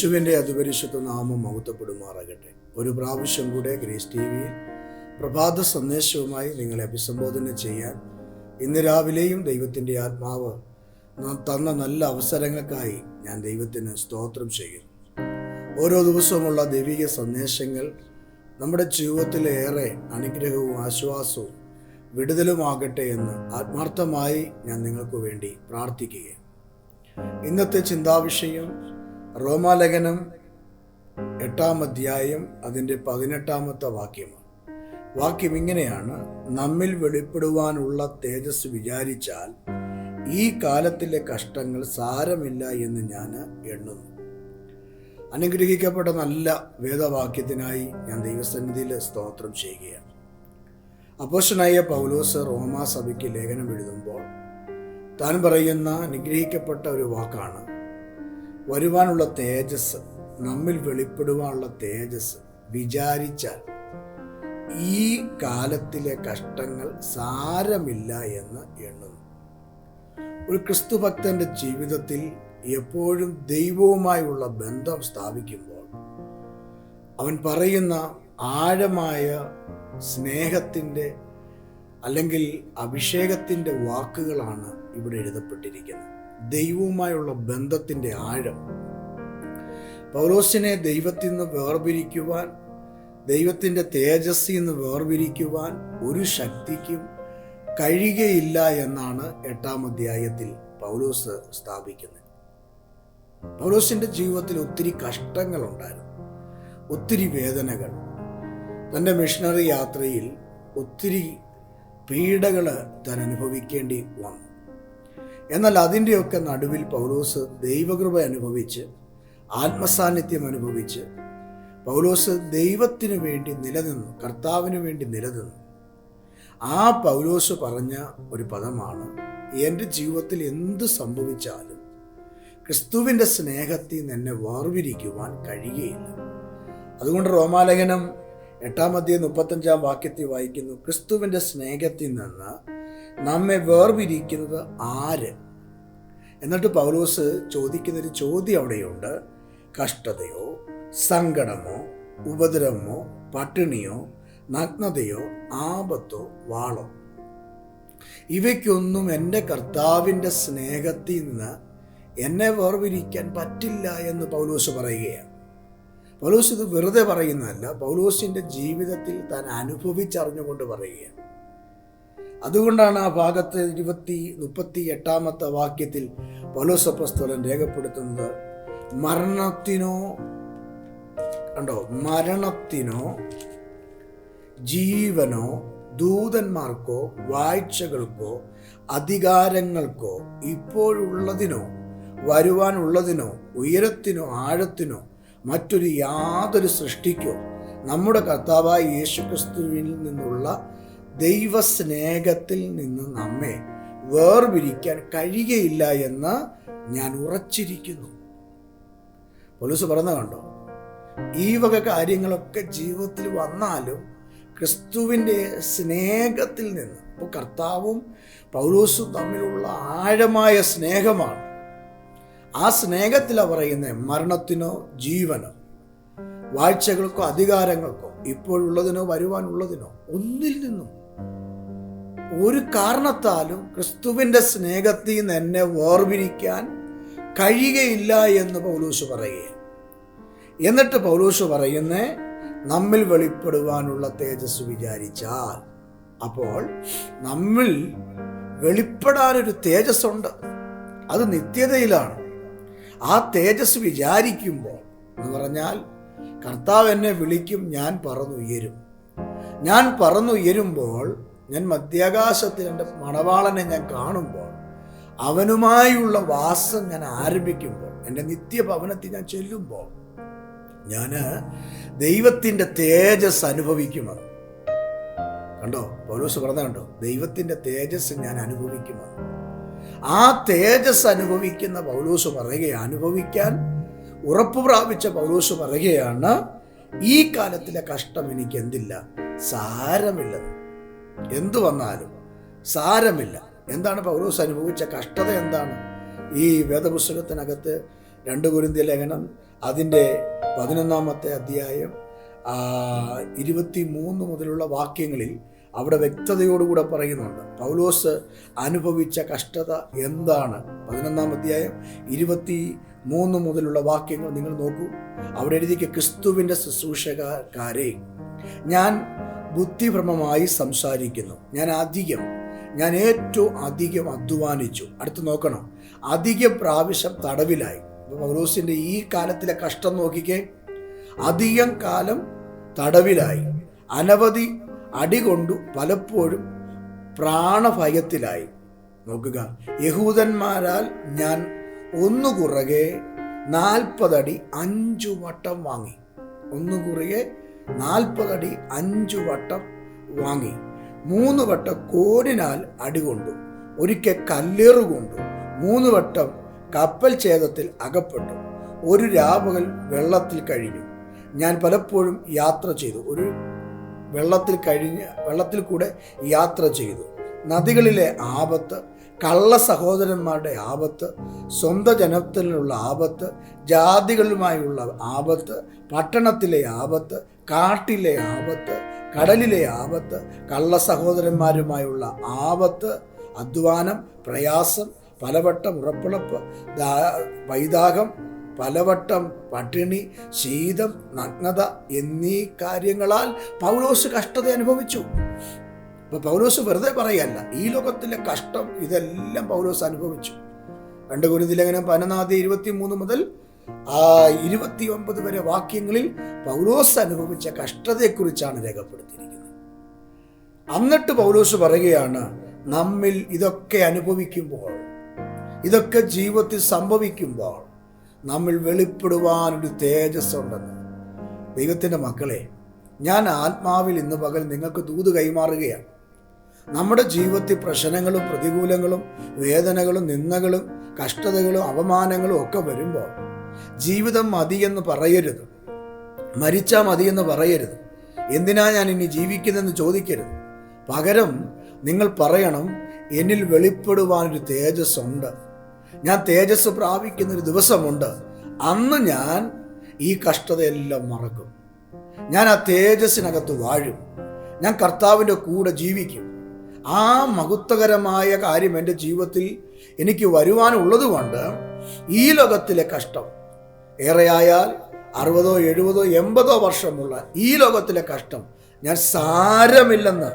യേശുവിന്റെ അതിപരിശുദ്ധ നാമം മഹത്വപ്പെടുമാറാകട്ടെ. ഒരു പ്രാവശ്യം കൂടെ ഗ്രേസ് ടി വിയിൽ പ്രഭാത സന്ദേശവുമായി നിങ്ങളെ അഭിസംബോധന ചെയ്യാൻ ഇന്ന് രാവിലെയും ദൈവത്തിന്റെ ആത്മാവ് നാം തന്ന നല്ല അവസരങ്ങൾക്കായി ഞാൻ ദൈവത്തിന് സ്തോത്രം ചെയ്യുന്നു. ഓരോ ദിവസവുമുള്ള ദൈവിക സന്ദേശങ്ങൾ നമ്മുടെ ജീവിതത്തിലേറെ അനുഗ്രഹവും ആശ്വാസവും വിടുതലുമാകട്ടെ എന്ന് ആത്മാർത്ഥമായി ഞാൻ നിങ്ങൾക്ക് വേണ്ടി പ്രാർത്ഥിക്കുകയാണ്. ഇന്നത്തെ ചിന്താവിഷയം റോമാലേഖനം എട്ടാം അധ്യായം അതിന്റെ പതിനെട്ടാമത്തെ വാക്യമാണ്. വാക്യം ഇങ്ങനെയാണ് നമ്മിൽ വെളിപ്പെടുവാനുള്ള തേജസ് വിചാരിച്ചാൽ ഈ കാലത്തിലെ കഷ്ടങ്ങൾ സാരമില്ല എന്ന് ഞാൻ എണ്ണുന്നു. അനുഗ്രഹിക്കപ്പെട്ട നല്ല വേദവാക്യത്തിനായി ഞാൻ ദൈവസന്നിധിയിൽ സ്തോത്രം ചെയ്യുകയാണ്. അപ്പോഷനായ പൗലോസ് റോമാ സഭയ്ക്ക് ലേഖനം എഴുതുമ്പോൾ താൻ പറയുന്ന അനുഗ്രഹിക്കപ്പെട്ട ഒരു വാക്കാണ് വരുവാനുള്ള തേജസ് നമ്മിൽ വെളിപ്പെടുവാനുള്ള തേജസ് വിചാരിച്ചാൽ ഈ കാലത്തിലെ കഷ്ടങ്ങൾ സാരമില്ല എന്ന് എണ്ണുന്നു. ഒരു ക്രിസ്തു ഭക്തന്റെ ജീവിതത്തിൽ എപ്പോഴും ദൈവവുമായുള്ള ബന്ധം സ്ഥാപിക്കുമ്പോൾ അവൻ പറയുന്ന ആഴമായ സ്നേഹത്തിന്റെ അല്ലെങ്കിൽ അഭിഷേകത്തിന്റെ വാക്കുകളാണ് ഇവിടെ എഴുതപ്പെട്ടിരിക്കുന്നത്. ദൈവവുമായുള്ള ബന്ധത്തിന്റെ ആഴം. പൗലോസിനെ ദൈവത്തിൽ നിന്ന് വേർപിരിക്കുവാൻ ദൈവത്തിന്റെ തേജസ്സിൽ നിന്ന് വേർപിരിക്കുവാൻ ഒരു ശക്തിക്കും കഴിയുകയില്ല എന്നാണ് എട്ടാം അധ്യായത്തിൽ പൗലോസ് സ്ഥാപിക്കുന്നത്. പൗലോസിന്റെ ജീവിതത്തിൽ ഒത്തിരി കഷ്ടങ്ങളുണ്ടായിരുന്നു. ഒത്തിരി വേദനകൾ. തന്റെ മിഷണറി യാത്രയിൽ ഒത്തിരി പീഡകൾ താൻ അനുഭവിക്കേണ്ടി വന്നു. എന്നാൽ അതിന്റെയൊക്കെ നടുവിൽ പൗലോസ് ദൈവകൃപ അനുഭവിച്ച് ആത്മസാന്നിധ്യം അനുഭവിച്ച് പൗലോസ് ദൈവത്തിനു വേണ്ടി നിലനിന്നു കർത്താവിന് വേണ്ടി നിലനിന്നു. ആ പൗലോസ് പറഞ്ഞ ഒരു പദമാണ് എന്റെ ജീവിതത്തിൽ എന്ത് സംഭവിച്ചാലും ക്രിസ്തുവിന്റെ സ്നേഹത്തിൽ നിന്ന് എന്നെ വേർവിരിക്കുവാൻ കഴിയുകയില്ല. അതുകൊണ്ട് റോമാലേഖനം എട്ടാം അധ്യായം മുപ്പത്തഞ്ചാം വാക്യത്തിൽ വായിക്കുന്നു ക്രിസ്തുവിന്റെ സ്നേഹത്തിൽ നിന്ന് നമ്മെ വേർപിരിക്കുന്നത് ആര്? എന്നിട്ട് പൗലോസ് ചോദിക്കുന്നൊരു ചോദ്യം അവിടെയുണ്ട്. കഷ്ടതയോ സങ്കടമോ ഉപദ്രവമോ പട്ടിണിയോ നഗ്നതയോ ആപത്തോ വാളോ? ഇവയ്ക്കൊന്നും എന്റെ കർത്താവിന്റെ സ്നേഹത്തിൽ നിന്ന് എന്നെ വേർപിരിക്കാൻ പറ്റില്ല എന്ന് പൗലോസ് പറയുകയാണ്. പൗലോസ് ഇത് വെറുതെ പറയുന്നതല്ല. പൗലോസിന്റെ ജീവിതത്തിൽ താൻ അനുഭവിച്ചറിഞ്ഞുകൊണ്ട് പറയുകയാണ്. അതുകൊണ്ടാണ് ആ ഭാഗത്ത് ഇരുപത്തി മുപ്പത്തി എട്ടാമത്തെ വാക്യത്തിൽ പൗലോസ് അപ്പസ്തോലൻ രേഖപ്പെടുത്തുന്നത് മരണത്തിനോ കണ്ടോ? മരണത്തിനോ ജീവനോ ദൂതന്മാർക്കോ വാഴ്ചകൾക്കോ അധികാരങ്ങൾക്കോ ഇപ്പോഴുള്ളതിനോ വരുവാനുള്ളതിനോ ഉയരത്തിനോ ആഴത്തിനോ മറ്റൊരു യാതൊരു സൃഷ്ടിക്കോ നമ്മുടെ കർത്താവായ യേശുക്രിസ്തുവിൽ നിന്നുള്ള ദൈവസ്നേഹത്തിൽ നിന്ന് നമ്മെ വേർപിരിക്കാൻ കഴിയുകയില്ല എന്ന് ഞാൻ ഉറച്ചിരിക്കുന്നു. പോലീസ് പറഞ്ഞ കണ്ടോ? ഈ വക കാര്യങ്ങളൊക്കെ ജീവിതത്തിൽ വന്നാലും ക്രിസ്തുവിന്റെ സ്നേഹത്തിൽ നിന്ന് ഇപ്പോൾ കർത്താവും പൗലോസും തമ്മിലുള്ള ആഴമായ സ്നേഹമാണ്. ആ സ്നേഹത്തിലാണ് പറയുന്നത് മരണത്തിനോ ജീവനോ വാഴ്ചകൾക്കോ അധികാരങ്ങൾക്കോ ഇപ്പോഴുള്ളതിനോ വരുവാനുള്ളതിനോ ഒന്നിൽ നിന്നും ഒരു കാരണത്താലും ക്രിസ്തുവിന്റെ സ്നേഹത്തിൽ നിന്ന് എന്നെ വേർപിരിക്കാൻ കഴിയുകയില്ല എന്ന് പൗലൂസ് പറയുകയാണ്. എന്നിട്ട് പൗലൂസ് പറയുന്നേ നമ്മിൽ വെളിപ്പെടുവാനുള്ള തേജസ് വിചാരിച്ചാൽ. അപ്പോൾ നമ്മിൽ വെളിപ്പെടാനൊരു തേജസ്സുണ്ട്. അത് നിത്യതയിലാണ്. ആ തേജസ് വിചാരിക്കുമ്പോൾ എന്ന് പറഞ്ഞാൽ കർത്താവ് എന്നെ വിളിക്കും ഞാൻ പറന്നുയരും. ഞാൻ പറന്നുയരുമ്പോൾ ഞാൻ മധ്യാകാശത്തിൽ എന്റെ മണവാളനെ ഞാൻ കാണുമ്പോൾ അവനുമായുള്ള വാസം ഞാൻ ആരംഭിക്കുമ്പോൾ എന്റെ നിത്യഭവനത്തിൽ ഞാൻ ചെല്ലുമ്പോൾ ഞാൻ ദൈവത്തിന്റെ തേജസ് അനുഭവിക്കുമെന്ന് കണ്ടോ? പൗലോസ് പറഞ്ഞ കണ്ടോ? ദൈവത്തിന്റെ തേജസ് ഞാൻ അനുഭവിക്കുമെന്ന് ആ തേജസ് അനുഭവിക്കുന്ന പൗലോസ് പറയുകയാണ് അനുഭവിക്കാൻ ഉറപ്പ് പ്രാപിച്ച പൗലോസ് പറയുകയാണ് ഈ കാലത്തിലെ കഷ്ടം എനിക്ക് എന്തില്ല സാരമില്ലെന്ന് എന്തു വന്നാലും സാരമില്ല. എന്താണ് പൗലോസ് അനുഭവിച്ച കഷ്ടത എന്താണ്? ഈ വേദപുസ്തകത്തിനകത്ത് രണ്ട് കുരിന്തിയ ലേഖനം അതിന്റെ പതിനൊന്നാമത്തെ അധ്യായം ഇരുപത്തി മൂന്ന് മുതലുള്ള വാക്യങ്ങളിൽ അവിടെ വ്യക്തതയോടുകൂടെ പറയുന്നുണ്ട്. പൗലോസ് അനുഭവിച്ച കഷ്ടത എന്താണ്? പതിനൊന്നാം അധ്യായം ഇരുപത്തി മൂന്ന് മുതലുള്ള വാക്യങ്ങൾ നിങ്ങൾ നോക്കൂ. അവിടെ എഴുതിക്ക് ക്രിസ്തുവിന്റെ ശുശ്രൂഷകാരെ ഞാൻ ബുദ്ധിഭ്രമമായി സംസാരിക്കുന്നു. ഞാൻ അധികം ഞാൻ ഏറ്റവും അധികം അധ്വാനിച്ചു. അടുത്ത് നോക്കണം? അധികം പ്രാവശ്യം തടവിലായി. പൗലോസിന്റെ ഈ കാലത്തിലെ കഷ്ടം നോക്കിക്കേ. അധികം കാലം തടവിലായി. അനവധി അടികൊണ്ടു പലപ്പോഴും പ്രാണഭയത്തിലായി. നോക്കുക യഹൂദന്മാരാൽ ഞാൻ ഒന്നു കുറുകെ നാൽപ്പതടി അഞ്ചു വട്ടം വാങ്ങി. ഒന്നു കുറുകെ നാൽപ്പതടി അഞ്ചു വട്ടം വാങ്ങി. മൂന്ന് വട്ടം കോരിനാൽ അടികൊണ്ടു ഒരിക്കൽ കല്ലേറുകൊണ്ടു മൂന്ന് വട്ടം കപ്പൽ ഛേദത്തിൽ അകപ്പെട്ടു. ഒരു രാപകൽ വെള്ളത്തിൽ കഴിഞ്ഞു. ഞാൻ പലപ്പോഴും യാത്ര ചെയ്തു. ഒരു വെള്ളത്തിൽ കഴിഞ്ഞ് വെള്ളത്തിൽ കൂടെ യാത്ര ചെയ്തു. നദികളിലെ ആപത്ത് കള്ള സഹോദരന്മാരുടെ ആപത്ത് സ്വന്തം ജനത്തിലുള്ള ആപത്ത് ജാതികളുമായുള്ള ആപത്ത് പട്ടണത്തിലെ ആപത്ത് കാട്ടിലെ ആപത്ത് കടലിലെ ആപത്ത് കള്ള സഹോദരന്മാരുമായുള്ള ആപത്ത് അധ്വാനം പ്രയാസം പലവട്ടം ഉറപ്പിളപ്പ് വൈദാഹം പലവട്ടം പട്ടിണി ശീതം നഗ്നത എന്നീ കാര്യങ്ങളാൽ പൗലോസ് കഷ്ടത അനുഭവിച്ചു. അപ്പൊ പൗലോസ് വെറുതെ പറയല്ല ഈ ലോകത്തിലെ കഷ്ടം ഇതെല്ലാം പൗലോസ് അനുഭവിച്ചു. രണ്ട് ഗുരുതിലങ്ങനെ പതിനൊന്നാതി ഇരുപത്തി മൂന്ന് മുതൽ ആ ഇരുപത്തി ഒമ്പത് വരെ വാക്യങ്ങളിൽ പൗലോസ് അനുഭവിച്ച കഷ്ടതയെക്കുറിച്ചാണ് രേഖപ്പെടുത്തിയിരിക്കുന്നത്. എന്നിട്ട് പൗലോസ് പറയുകയാണ് നമ്മിൽ ഇതൊക്കെ അനുഭവിക്കുമ്പോൾ ഇതൊക്കെ ജീവിതത്തിൽ സംഭവിക്കുമ്പോൾ നമ്മിൽ വെളിപ്പെടുവാനൊരു തേജസ് ഉണ്ടെന്ന്. ദൈവത്തിന്റെ മക്കളെ ഞാൻ ആത്മാവിൽ ഇന്ന് പകൽ നിങ്ങൾക്ക് ദൂത് കൈമാറുകയാണ്. നമ്മുടെ ജീവിതത്തിൽ പ്രശ്നങ്ങളും പ്രതികൂലങ്ങളും വേദനകളും നിന്ദകളും കഷ്ടതകളും അപമാനങ്ങളും ഒക്കെ വരുമ്പോൾ ജീവിതം മതി എന്ന് പറയരുത്. മരിച്ചാൽ മതി എന്ന് പറയരുത്. എന്തിനാ ഞാൻ ഇനി ജീവിക്കുന്നതെന്ന് ചോദിക്കരുത്. പകരം നിങ്ങൾ പറയണം എന്നിൽ വെളിപ്പെടുവാനൊരു തേജസ് ഉണ്ട് ഞാൻ തേജസ് പ്രാപിക്കുന്നൊരു ദിവസമുണ്ട്. അന്ന് ഞാൻ ഈ കഷ്ടതയെല്ലാം മറക്കും. ഞാൻ ആ തേജസ്സിനകത്ത് വാഴും. ഞാൻ കർത്താവിന്റെ കൂടെ ജീവിക്കും. ആ മഹത്വകരമായ കാര്യം എന്റെ ജീവിതത്തിൽ എനിക്ക് വരുവാനുള്ളത് കൊണ്ട് ഈ ലോകത്തിലെ കഷ്ടം ഏറെയായാൽ അറുപതോ എഴുപതോ എൺപതോ വർഷമുള്ള ഈ ലോകത്തിലെ കഷ്ടം ഞാൻ സാരമില്ലെന്ന്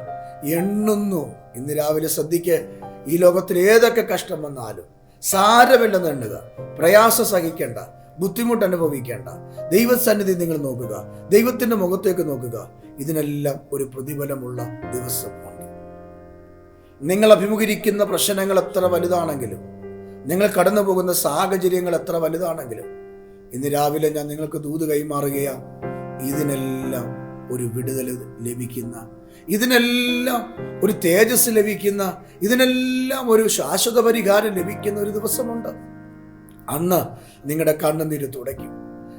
എണ്ണുന്നു. ഇന്ന് രാവിലെ ശ്രദ്ധിക്ക് ഈ ലോകത്തിൽ ഏതൊക്കെ കഷ്ടം വന്നാലും സാരമില്ലെന്ന് എണ്ണുക. പ്രയാസം സഹിക്കേണ്ട ബുദ്ധിമുട്ട് അനുഭവിക്കേണ്ട ദൈവസന്നിധി നിങ്ങൾ നോക്കുക ദൈവത്തിന്റെ മുഖത്തേക്ക് നോക്കുക. ഇതിനെല്ലാം ഒരു പ്രതിഫലമുള്ള ദിവസമാണ്. നിങ്ങൾ അഭിമുഖീകരിക്കുന്ന പ്രശ്നങ്ങൾ എത്ര വലുതാണെങ്കിലും നിങ്ങൾ കടന്നു പോകുന്ന സാഹചര്യങ്ങൾ എത്ര വലുതാണെങ്കിലും ഇന്ന് രാവിലെ ഞാൻ നിങ്ങൾക്ക് ദൂത് കൈമാറുകയാണ്. ഇതിനെല്ലാം ഒരു വിടുതൽ ലഭിക്കുന്ന ഇതിനെല്ലാം ഒരു തേജസ് ലഭിക്കുന്ന ഇതിനെല്ലാം ഒരു ശാശ്വത പരിഹാരം ലഭിക്കുന്ന ഒരു ദിവസമുണ്ട്. അന്ന് നിങ്ങളുടെ കണ്ണുനീര് തുടയ്ക്കും.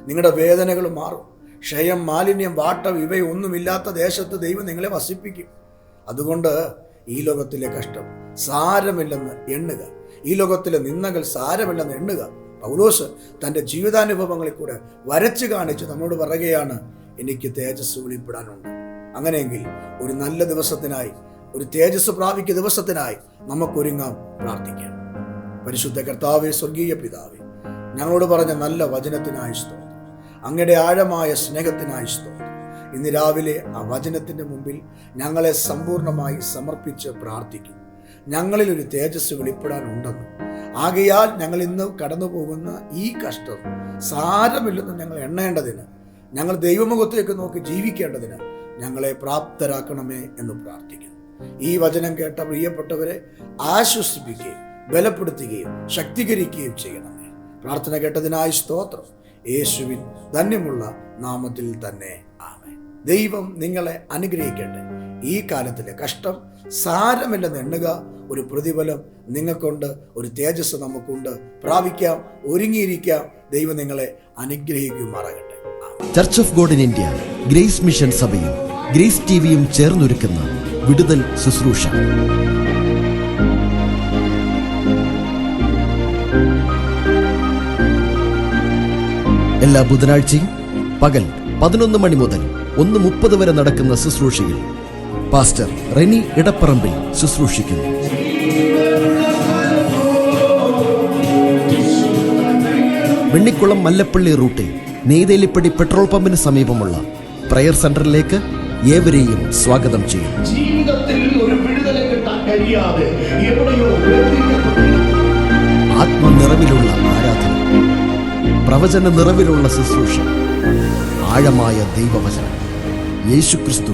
നിങ്ങളുടെ വേദനകൾ മാറും. ക്ഷയം മാലിന്യം വാട്ടം ഇവയൊന്നുമില്ലാത്ത ദേശത്ത് ദൈവം നിങ്ങളെ വസിപ്പിക്കും. അതുകൊണ്ട് ഈ ലോകത്തിലെ കഷ്ടം സാരമില്ലെന്ന് എണ്ണുക. ഈ ലോകത്തിലെ നിന്നകൾ സാരമില്ലെന്ന് എണ്ണുക. പൗലോസ് തന്റെ ജീവിതാനുഭവങ്ങളിൽ കൂടെ വരച്ചു കാണിച്ച് നമ്മോട് പറയുകയാണ് എനിക്ക് തേജസ് വെളിപ്പെടാനുണ്ട്. അങ്ങനെയെങ്കിൽ ഒരു നല്ല ദിവസത്തിനായി ഒരു തേജസ് പ്രാപിക്ക ദിവസത്തിനായി നമുക്കൊരുങ്ങാം പ്രാർത്ഥിക്കാം. പരിശുദ്ധ കർത്താവേ സ്വർഗീയ പിതാവേ ഞങ്ങളോട് പറഞ്ഞ നല്ല വചനത്തിനായി സ്തോത്രം. അങ്ങയുടെ ആഴമായ സ്നേഹത്തിനായി സ്തോത്രം. ഇന്ന് രാവിലെ ആ വചനത്തിന്റെ മുമ്പിൽ ഞങ്ങളെ സമ്പൂർണമായി സമർപ്പിച്ച് പ്രാർത്ഥിക്കുന്നു ഞങ്ങളിൽ ഒരു തേജസ് വെളിപ്പെടാനുണ്ടെന്ന് ആകയാൽ ഞങ്ങൾ ഇന്ന് കടന്നു പോകുന്ന ഈ കഷ്ടം സാരമില്ലെന്ന് ഞങ്ങൾ എണ്ണേണ്ടതിന് ഞങ്ങൾ ദൈവമുഖത്തേക്ക് നോക്കി ജീവിക്കേണ്ടതിന് ഞങ്ങളെ പ്രാപ്തരാക്കണമേ എന്ന് പ്രാർത്ഥിക്കുന്നു. ഈ വചനം കേട്ട പ്രിയപ്പെട്ടവരെ ആശ്വസിപ്പിക്കുകയും ബലപ്പെടുത്തുകയും ശക്തീകരിക്കുകയും ചെയ്യണമേ. പ്രാർത്ഥന കേട്ടതിനായി സ്തോത്രം. യേശുവിൻ ധന്യമുള്ള നാമത്തിൽ തന്നെ ആമേ ദൈവം നിങ്ങളെ അനുഗ്രഹിക്കട്ടെ. ഈ കാലത്തിലെ കഷ്ടം സാരമില്ലെന്ന് എണ്ണുക ഒരു പ്രതിഫലം നിങ്ങൾക്കുണ്ട് ഒരു തേജസ് നമുക്കുണ്ട്. പ്രാപിക്കാം ഒരുങ്ങിയിരിക്കാം. ദൈവം നിങ്ങളെ അനുഗ്രഹിക്കുമാറാകട്ടെ. Church of God in India grace mission സഭയും ഗ്രേസ് ടിവിയും ചേർന്നൊരുക്കുന്ന വിടുതൽ ശുശ്രൂഷ. എല്ലാ ബുധനാഴ്ചയും പകൽ പതിനൊന്ന് മണി മുതൽ ഒന്ന് മുപ്പത് വരെ നടക്കുന്ന ശുശ്രൂഷയിൽ പാസ്റ്റർ റെനി ഇടപ്പറമ്പിൽ ശുശ്രൂഷിക്കുന്നു വെണ്ണിക്കുളം മല്ലപ്പള്ളി റൂട്ടിൽ നെയ്തേലിപ്പടി പെട്രോൾ പമ്പിന് സമീപമുള്ള പ്രയർ സെന്ററിലേക്ക് ഏവരെയും സ്വാഗതം ചെയ്യും. ആത്മനിറവിലുള്ള ആരാധന പ്രവചന നിറവിലുള്ള ശുശ്രൂഷ ആഴമായ ദൈവവചനം യേശുക്രിസ്തു